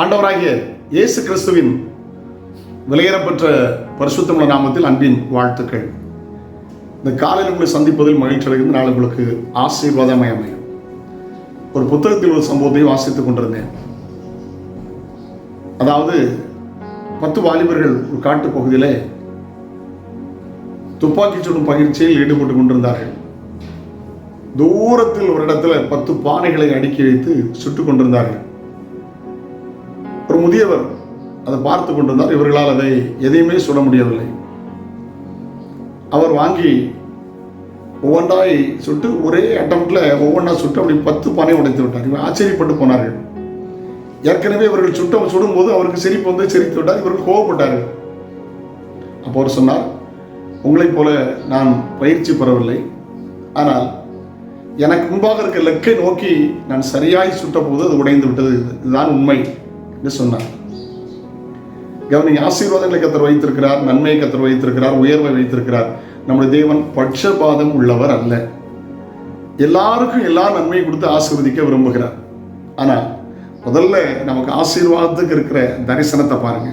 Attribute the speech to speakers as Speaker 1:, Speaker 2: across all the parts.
Speaker 1: ஆண்டவராகிய இயேசு கிறிஸ்துவின் விலையேறப்பெற்ற பரிசுத்தமுள்ள நாமத்தில் அன்பின் வாழ்த்துக்கள். இந்த காலையில் உங்களை சந்திப்பதில் மகிழ்ச்சி அடைகிறது. நான் உங்களுக்கு ஆசீர்வாதமாய் அமையும். ஒரு புத்தகத்தில் ஒரு சம்பவத்தை வாசித்துக் கொண்டிருந்தேன். அதாவது பத்து வாலிபர்கள் ஒரு காட்டு பகுதியிலே துப்பாக்கி சுடும் பயிற்சியில் ஈடுபட்டு கொண்டிருந்தார்கள். தூரத்தில் ஒரு இடத்துல பத்து பானைகளை அடுக்கி வைத்து சுட்டுக் கொண்டிருந்தார்கள். ஒரு முதியவர் அதை பார்த்து கொண்டிருந்தார். இவர்களால் அதை எதையுமே சுட முடியவில்லை. அவர் வாங்கி ஒவ்வொன்றாய் சுட்டு ஒரே அட்டம்ப்டில் ஒவ்வொன்றா சுட்டு அப்படி பத்து பானை உடைத்து விட்டார். இவர் ஆச்சரியப்பட்டு போனார்கள். ஏற்கனவே இவர்கள் சுட்ட சுடும்போது அவருக்கு சிரிப்பு வந்து சிரித்து விட்டார். இவர்கள் கோவப்பட்டார்கள். அப்போ அவர் சொன்னார் உங்களைப் போல நான் பயிற்சி பெறவில்லை. ஆனால் எனக்கு முன்பாக இருக்க லெக்கை நோக்கி நான் சரியாய் சுட்ட போது அது உடைந்து விட்டது. இதுதான் உண்மை. என்று சொன்னார். கவனிங்க ஆசீர்வாதங்களை கத்தர் வைத்திருக்கிறார் நன்மையை கத்தர் வைத்திருக்கிறார் உயர்வை வைத்திருக்கிறார். நம்முடைய தேவன் பட்சபாதம் உள்ளவர் அல்ல. எல்லாருக்கும் எல்லா நன்மையும் கொடுத்து ஆசீர்வதிக்க விரும்புகிறார். ஆனால் முதல்ல நமக்கு ஆசீர்வாதத்துக்கு இருக்கிற தரிசனத்தை பாருங்க.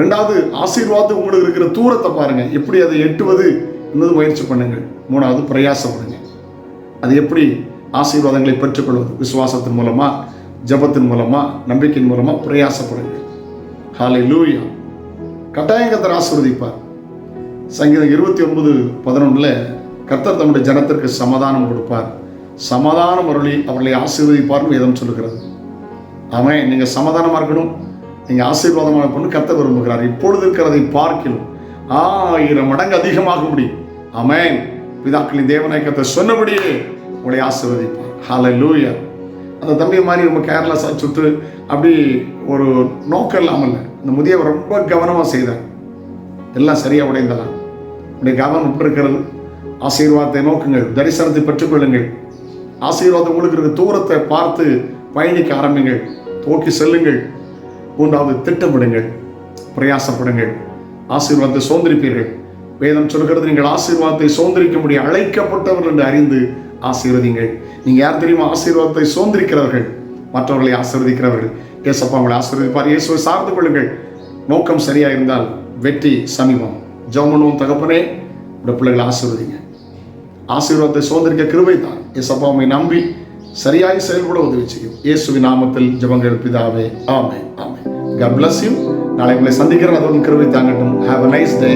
Speaker 1: ரெண்டாவது ஆசீர்வாதம் உங்களுக்கு இருக்கிற தூரத்தை பாருங்க. எப்படி அதை எட்டுவது என்பது முயற்சி பண்ணுங்கள் மூணாவது பிரயாசப்படுங்க. அது எப்படி ஆசீர்வாதங்களை பெற்றுக்கொள்வது? விசுவாசத்தின் மூலமா ஜபத்தின் மூலமா நம்பிக்கையின் மூலமா பிரயாசப்படுங்க ஹாலை லூயா கட்டாயம் கத்தர் ஆசிர்வதிப்பார். சங்கீதம் இருபத்தி ஒன்பது பதினொன்றில் கர்த்தர் தம்முடைய ஜனத்திற்கு சமாதானம் கொடுப்பார். சமாதானம் அருளி அவர்களை ஆசீர்வதிப்பார்னு வேதம் சொல்லுகிறது. அவன் நீங்கள் சமாதானமாக இருக்கணும். நீங்கள் ஆசீர்வாதமான பொண்ணு கர்த்தர் விரும்புகிறார். இப்பொழுது இருக்கிறதை பார்க்கணும் ஆயிரம் மடங்கு அதிகமாக முடியும் அமேன் பிதாக்களின் தேவநாயகத்தை சொன்னபடியே உங்களை ஆசீர்வதிப்பார். ஹாலை லூயா அந்த தம்பி மாதிரி ரொம்ப கேர்லெஸ்ஸாக சுற்று அப்படி ஒரு நோக்கம் இல்லாமல் இந்த முதியவர் ரொம்ப கவனமாக செய்தார். எல்லாம் சரியாக உடைந்தலாம் உடைய கவனம் எப்படி இருக்கிறது ஆசீர்வாதத்தை நோக்குங்கள் தரிசனத்தை பெற்றுக்கொள்ளுங்கள். ஆசீர்வாதம் உங்களுக்கு இருக்க தூரத்தை பார்த்து பயணிக்க ஆரம்பிங்கள். தோக்கி செல்லுங்கள். மூன்றாவது திட்டமிடுங்கள். பிரயாசப்படுங்கள். ஆசீர்வாதத்தை சோந்தரிப்பீர்கள் வேதம் சொல்கிறது நீங்கள் ஆசீர்வாதத்தை சோந்தரிக்க முடிய அழைக்கப்பட்டவர்கள் என்று அறிந்து ஆசீர்வதிங்கள் நீங்க யார் தெரியுமா? ஆசீர்வாதத்தை சோந்தரிக்கிறவர்கள் மற்றவர்களை ஆசீர்வதிக்கிறவர்கள். ஏசப்பா உங்களை ஆசீர்வதிப்பார். இயேசுவை சார்ந்து கொள்ளுங்கள். நோக்கம் சரியா இருந்தால் வெற்றி சமீபம். ஜவுமனும் தகப்பனே. உடைய பிள்ளைகளை ஆசீர்வதிங்க ஆசீர்வாதத்தை சோதரிக்க கிருபை தான். ஏசப்பா உண்மை நம்பி சரியாய் செயல்பட உதவி செய்யும். இயேசுவின் நாமத்தில் ஜபங்கள் பிதாவே. ஆமே ஆமே கட் பிளஸ் யூ நாளை உங்களை சந்திக்கிறேன். அதோடு கிருபை தாங்கட்டும். Have a nice day